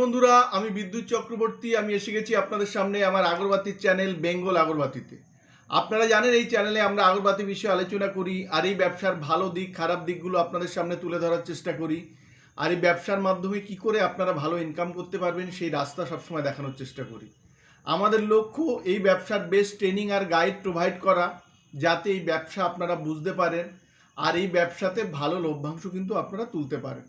বন্ধুরা, আমি বিদ্যুৎ চক্রবর্তী, আমি এসে গেছি আপনাদের সামনে আমার আগরবাতির চ্যানেল বেঙ্গল আগরবাতিতে। আপনারা জানেন এই চ্যানেলে আমরা আগরবাতি বিষয়ে আলোচনা করি, আর এই ব্যবসার ভালো দিক, খারাপ দিকগুলো আপনাদের সামনে তুলে ধরার চেষ্টা করি। আর এই ব্যবসার মাধ্যমে কি করে আপনারা ভালো ইনকাম করতে পারবেন, সেই রাস্তা সবসময় দেখানোর চেষ্টা করি। আমাদের লক্ষ্য এই ব্যবসার বেস্ট ট্রেনিং আর গাইড প্রোভাইড করা, যাতে এই ব্যবসা আপনারা বুঝতে পারেন, আর এই ব্যবসাতে ভালো লভ্যাংশ কিন্তু আপনারা তুলতে পারেন।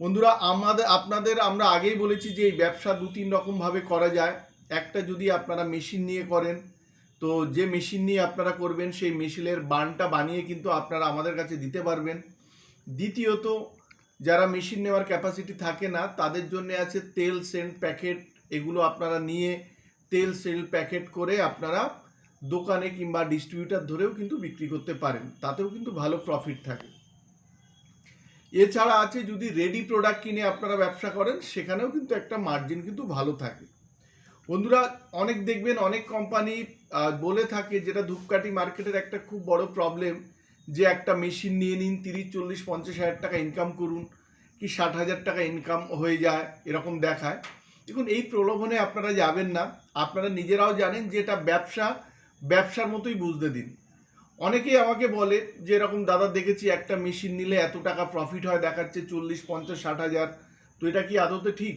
বন্ধুরা, আমাদের, আপনাদের আমরা আগেই বলেছি যে এই ব্যবসা দু তিন রকমভাবে করা যায়। একটা যদি আপনারা মেশিন নিয়ে করেন, তো যে মেশিন নিয়ে আপনারা করবেন, সেই মেশিনের বানটা বানিয়ে কিন্তু আপনারা আমাদের কাছে দিতে পারবেন। দ্বিতীয়ত, যারা মেশিন নেওয়ার ক্যাপাসিটি থাকে না, তাদের জন্য আছে তেল সেন্ট প্যাকেট। এগুলো আপনারা নিয়ে তেল সেল প্যাকেট করে আপনারা দোকানে কিংবা ডিস্ট্রিবিউটার ধরেও কিন্তু বিক্রি করতে পারেন। তাতেও কিন্তু ভালো প্রফিট থাকে। এছাড়া আছে যদি রেডি প্রোডাক্ট কিনে আপনারা ব্যবসা করেন, সেখানেও কিন্তু একটা মার্জিন কিন্তু ভালো থাকে। বন্ধুরা, অনেক দেখবেন, অনেক কোম্পানি বলে থাকে যেটা ধূপকাঠি মার্কেটের একটা খুব বড় প্রবলেম যে একটা মেশিন নিয়ে নিন, তিরিশ, চল্লিশ, পঞ্চাশ হাজার টাকা ইনকাম করুন, কি ষাট হাজার টাকা ইনকাম হয়ে যায়, এরকম দেখায়। দেখুন, এই প্রলোভনে আপনারা যাবেন না। আপনারা নিজেরাও জানেন যে এটা ব্যবসা, ব্যবসার মতোই বুঝতে দিন। অনেকেই আমাকে বলে যে এরকম, দাদা, দেখেছি একটা মেশিন নিলে এত টাকা প্রফিট হয়, দেখাচ্ছে চল্লিশ, পঞ্চাশ, ষাট হাজার। তো এটা কি আদতে ঠিক?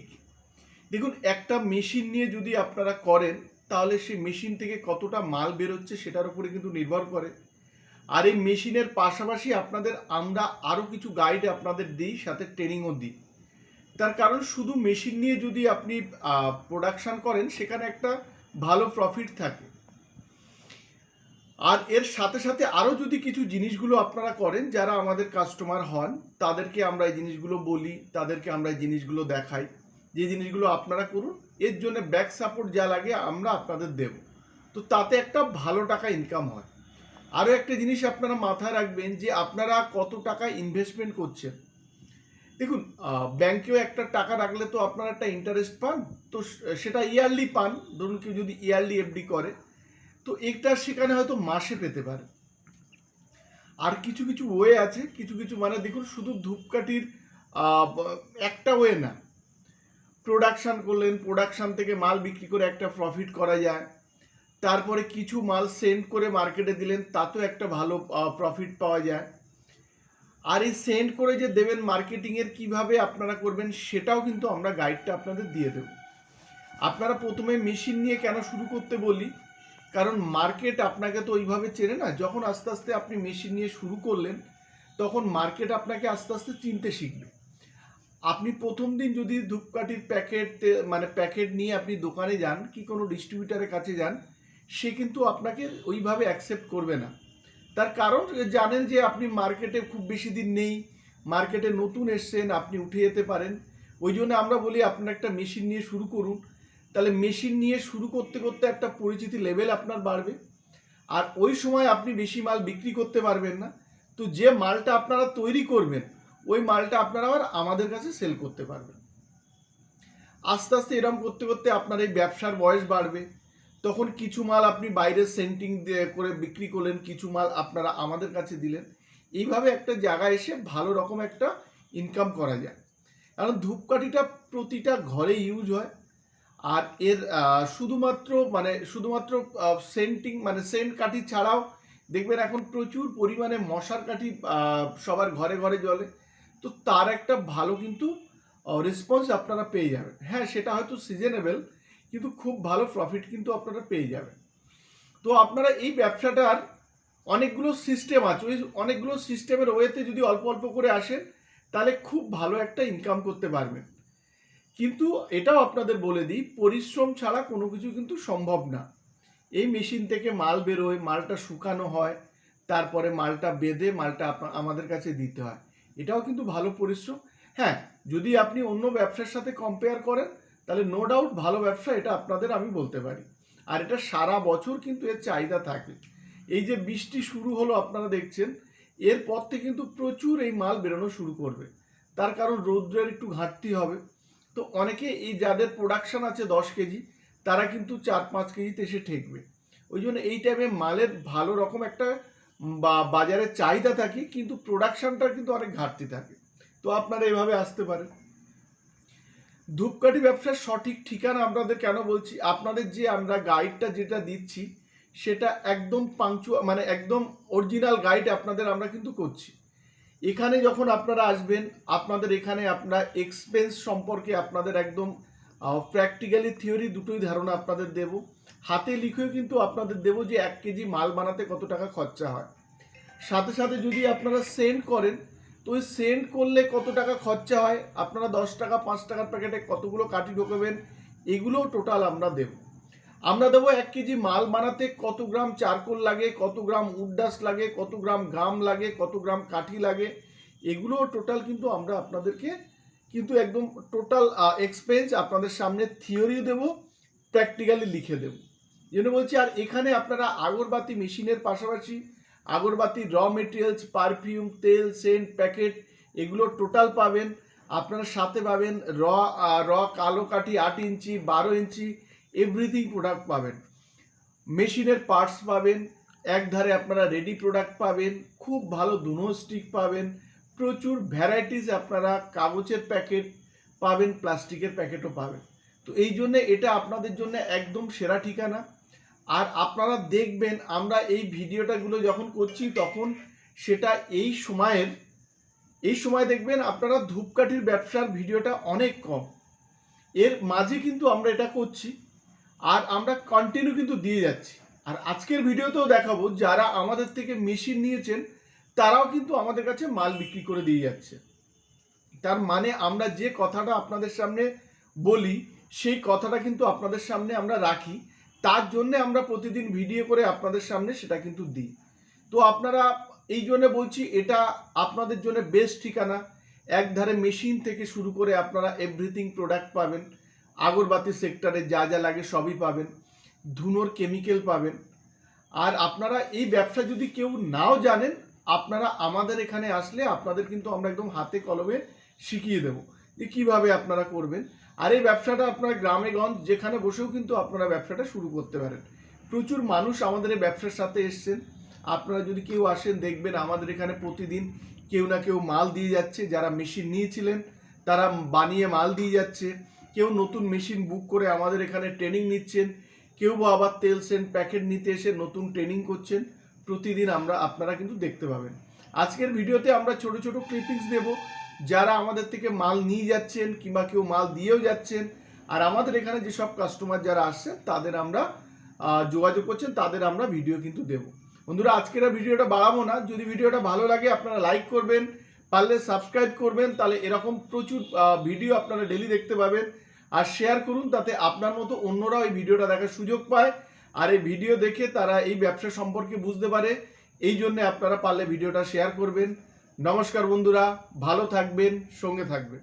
দেখুন, একটা মেশিন নিয়ে যদি আপনারা করেন, তাহলে সেই মেশিন থেকে কতটা মাল বেরোচ্ছে সেটার উপরে কিন্তু নির্ভর করে। আর এই মেশিনের পাশাপাশি আপনাদের আমরা আরও কিছু গাইড আপনাদের দিই, সাথে ট্রেনিংও দিই। তার কারণ, শুধু মেশিন নিয়ে যদি আপনি প্রোডাকশান করেন, সেখানে একটা ভালো প্রফিট থাকে। আর এর সাথে সাথে আরও যদি কিছু জিনিসগুলো আপনারা করেন যারা আমাদের কাস্টমার হন, তাদেরকে আমরা এই জিনিসগুলো বলি, তাদেরকে আমরা এই জিনিসগুলো দেখাই। যে জিনিসগুলো আপনারা করুন, এর জন্য ব্যাক সাপোর্ট যা লাগে আমরা আপনাদের দেব। তো তাতে একটা ভালো টাকা ইনকাম হয়। আরও একটা জিনিস আপনারা মাথায় রাখবেন যে আপনারা কত টাকা ইনভেস্টমেন্ট করছেন। দেখুন ব্যাংকেও একটা টাকা রাখলে তো আপনারা একটা ইন্টারেস্ট পান, তো সেটা ইয়ারলি পান। ধরুন কেউ যদি ইয়ারলি এফডি করে তো একটা সেখানে হয়তো মাসে পেতে পারে। আর কিছু কিছু ওয়ে আছে, কিছু কিছু মানে দেখুন শুধু ধূপকাঠির একটা ওয়ে না। প্রোডাকশান করলেন প্রোডাকশান থেকে মাল বিক্রি করে একটা প্রফিট করা যায়। তারপরে কিছু মাল সেন্ড করে মার্কেটে দিলেন, তাতেও একটা ভালো প্রফিট পাওয়া যায়। আর এই সেন্ড করে যে দেবেন মার্কেটিংয়ের কীভাবে আপনারা করবেন, সেটাও কিন্তু আমরা গাইডটা আপনাদের দিয়ে দেব। আপনারা প্রথমে মেশিন নিয়ে কেন শুরু করতে বলি? কারণ মার্কেট আপনাকে তো ওইভাবে চেনে না। যখন আস্তে আস্তে আপনি মেশিন নিয়ে শুরু করলেন, তখন মার্কেট আপনাকে আস্তে আস্তে চিনতে শিখবে আপনি প্রথম দিন যদি ধূপকাঠির প্যাকেট মানে প্যাকেট নিয়ে আপনি দোকানে যান, কি কোনো ডিস্ট্রিবিউটারের কাছে যান, সে কিন্তু আপনাকে ওইভাবে অ্যাকসেপ্ট করবে না। তার কারণ জানেন যে আপনি মার্কেটে খুব বেশি দিন নেই মার্কেটে নতুন এসছেন, আপনি উঠে যেতে পারেন। ওই জন্য আমরা বলি, আপনার একটা মেশিন নিয়ে শুরু করুন। তাহলে মেশিন নিয়ে শুরু করতে করতে একটা পরিচিতি লেভেল আপনার বাড়বে। আর ওই সময় আপনি বেশি মাল বিক্রি করতে পারবেন না। তো যে মালটা আপনারা তৈরি করবেন, ওই মালটা আপনারা আবার আমাদের কাছে সেল করতে পারবেন। আস্তে আস্তে এরম করতে করতে আপনার এই ব্যবসার বয়স বাড়বে। তখন কিছু মাল আপনি বাইরে সেন্টিং করে বিক্রি করলেন, কিছু মাল আপনারা আমাদের কাছে দিলেন। এইভাবে একটা জায়গায় এসে ভালো রকম একটা ইনকাম করা যায়। কারণ ধূপকাঠিটা প্রতিটা ঘরে ইউজ হয়। আর এর শুধুমাত্র মানে শুধুমাত্র সেন্টিং মানে সেন্ট কাঠি ছাড়াও দেখবেন এখন প্রচুর পরিমাণে মশার কাঠি সবার ঘরে ঘরে জ্বলে। তো তার একটা ভালো কিন্তু রেসপন্স আপনারা পেয়ে যাবেন। হ্যাঁ সেটা হয়তো সিজনেবল কিন্তু খুব ভালো প্রফিট কিন্তু আপনারা পেয়ে যাবেন। তো আপনারা এই ব্যবসাটার অনেকগুলো সিস্টেম আছে। ওই অনেকগুলো সিস্টেমের ওয়েতে যদি অল্প অল্প করে আসেন, তাহলে খুব ভালো একটা ইনকাম করতে পারবেন। কিন্তু এটাও আপনাদের বলে দিই, পরিশ্রম ছাড়া কোনো কিছু কিন্তু সম্ভব না। এই মেশিন থেকে মাল বেরোয়, মালটা শুকানো হয়, তারপরে মালটা বেঁধে মালটা আমাদের কাছে দিতে হয়। এটাও কিন্তু ভালো পরিশ্রম। হ্যাঁ যদি আপনি অন্য ব্যবসার সাথে কম্পেয়ার করেন, তাহলে নো ডাউট ভালো ব্যবসা এটা আপনাদের আমি বলতে পারি। আর এটা সারা বছর কিন্তু এর চাহিদা থাকে। এই যে বৃষ্টি শুরু হলো আপনারা দেখছেন এরপর থেকে কিন্তু প্রচুর এই মাল বেরোনো শুরু করবে। তার কারণ রৌদ্রের একটু ঘাটতি হবে। তো অনেকে এই যাদের প্রোডাকশান আছে দশ কেজি, তারা কিন্তু চার পাঁচ কেজিতে এসে ঠেকবে। ওই জন্য এই টাইমে মালের ভালো রকম একটা বা বাজারে চাহিদা থাকে, কিন্তু প্রোডাকশানটার কিন্তু অনেক ঘাটতি থাকে। তো আপনারা এভাবে আসতে পারেন। ধূপকাঠি ব্যবসার সঠিক ঠিকানা আপনাদের কেন বলছি? আপনাদের যে আমরা গাইডটা যেটা দিচ্ছি, সেটা একদম পাংচু মানে একদম অরিজিনাল গাইড আপনাদের আমরা কিন্তু করছি। এখানে যখন আপনারা আসবেন, আপনাদের এখানে আপনার এক্সপেন্স সম্পর্কে আপনাদের একদম প্র্যাকটিক্যালি থিওরি দুটোই ধারণা আপনাদের দেব। হাতে লিখেও কিন্তু আপনাদের দেব যে এক কেজি মাল বানাতে কত টাকা খরচা হয়। সাথে সাথে যদি আপনারা সেন্ড করেন, তো ওই সেন্ড করলে কত টাকা খরচা হয়? আপনারা দশ টাকা, পাঁচ টাকার প্যাকেটে কতগুলো কাঠি ঢোকাবেন? এগুলোও টোটাল আমরা দেব। আমরা দেবো এক কেজি মাল বানাতে কত গ্রাম চারকোল লাগে, কত গ্রাম উড্ডাস লাগে, কত গ্রাম গাম লাগে, কত গ্রাম কাঠি লাগে, এগুলোও টোটাল কিন্তু আমরা আপনাদেরকে কিন্তু একদম টোটাল এক্সপেন্স আপনাদের সামনে থিওরিও দেব প্র্যাকটিক্যালি লিখে দেব। জন্য বলছি, আর এখানে আপনারা আগরবাতি মেশিনের পাশাপাশি আগরবাতি র মেটেরিয়ালস পারফিউম তেল সেন্ট প্যাকেট এগুলো টোটাল পাবেন। আপনারা সাথে পাবেন র র কালো কাঠি আট ইঞ্চি, বারো ইঞ্চি এভরিথিং প্রোডাক্ট পাবেন। মেশিনের পার্টস পাবেন এক ধারে আপনারা রেডি প্রোডাক্ট পাবেন, খুব ভালো দুনো স্টিক পাবেন, প্রচুর ভ্যারাইটিস আপনারা কাগজের প্যাকেট পাবেন, প্লাস্টিকের প্যাকেটও পাবেন। তো এই জন্যে এটা আপনাদের জন্য একদম সেরা ঠিকানা। আর আপনারা দেখবেন, আমরা এই ভিডিওটাগুলো যখন করছি, তখন সেটা এই সময়ের, এই সময় দেখবেন আপনারা ধূপকাঠির ব্যবসার ভিডিওটা অনেক কম। এর মাঝে কিন্তু আমরা এটা করছি। আর আমরা কন্টিনিউ কিন্তু দিয়ে যাচ্ছি। আর আজকের ভিডিওতেও দেখাবো, যারা আমাদের থেকে মেশিন নিয়েছেন, তারাও কিন্তু আমাদের কাছে মাল বিক্রি করে দিয়ে যাচ্ছে। তার মানে আমরা যে কথাটা আপনাদের সামনে বলি, সেই কথাটা কিন্তু আপনাদের সামনে আমরা রাখি। তার জন্য আমরা প্রতিদিন ভিডিও করে আপনাদের সামনে সেটা কিন্তু দিই। তো আপনারা এই জন্য বলছি, এটা আপনাদের জন্য বেস্ট ঠিকানা। একধারে মেশিন থেকে শুরু করে আপনারা এভরিথিং প্রোডাক্ট পাবেন। আগরবাতি সেক্টরে যা যা লাগে সবই পাবেন। ধুনোর কেমিক্যাল পাবেন। আর আপনারা এই ব্যবসা যদি কেউ নাও জানেন, আপনারা আমাদের এখানে আসলে আপনাদের কিন্তু আমরা একদম হাতে কলমে শিখিয়ে দেবো যে কীভাবে আপনারা করবেন। আর এই ব্যবসাটা আপনারা গ্রামে গঞ্জ যেখানে বসেও কিন্তু আপনারা ব্যবসাটা শুরু করতে পারেন। প্রচুর মানুষ আমাদের এই ব্যবসার সাথে এসছেন। আপনারা যদি কেউ আসেন, দেখবেন আমাদের এখানে প্রতিদিন কেউ না কেউ মাল দিয়ে যাচ্ছে। যারা মেশিন নিয়েছিলেন, তারা বানিয়ে মাল দিয়ে যাচ্ছে। কেউ নতুন মেশিন বুক করে আমাদের এখানে ট্রেনিং নিচ্ছেন, কেউ বা আবার তেল সেন্ট প্যাকেট নিতে এসে নতুন ট্রেনিং করছেন, প্রতিদিন আমরা আপনারা কিন্তু দেখতে পাবেন। আজকের ভিডিওতে আমরা ছোট ছোট ক্লিপিংস দেব যারা আমাদের থেকে মাল নিয়ে যাচ্ছেন কিংবা কেউ মাল দিয়েও যাচ্ছেন, আর আমাদের এখানে যেসব কাস্টমার যারা আসছেন, তাদের আমরা যোগাযোগ করছেন, তাদের আমরা ভিডিও কিন্তু দেব। বন্ধুরা, আজকের ভিডিওটা বাড়াবো না। যদি ভিডিওটা ভালো লাগে, আপনারা লাইক করবেন, পারলে সাবস্ক্রাইব করবেন, তাহলে এরকম প্রচুর ভিডিও আপনারা ডেলি দেখতে পাবেন। আর শেয়ার করুন, তাতে আপনার মতো অন্যরা ওই ভিডিওটা দেখার সুযোগ পায়। আর এই ভিডিও দেখে তারা এই ব্যবসা সম্পর্কে বুঝতে পারে। এই জন্যে আপনারা পারলে ভিডিওটা শেয়ার করবেন। নমস্কার বন্ধুরা, ভালো থাকবেন, সঙ্গে থাকবেন।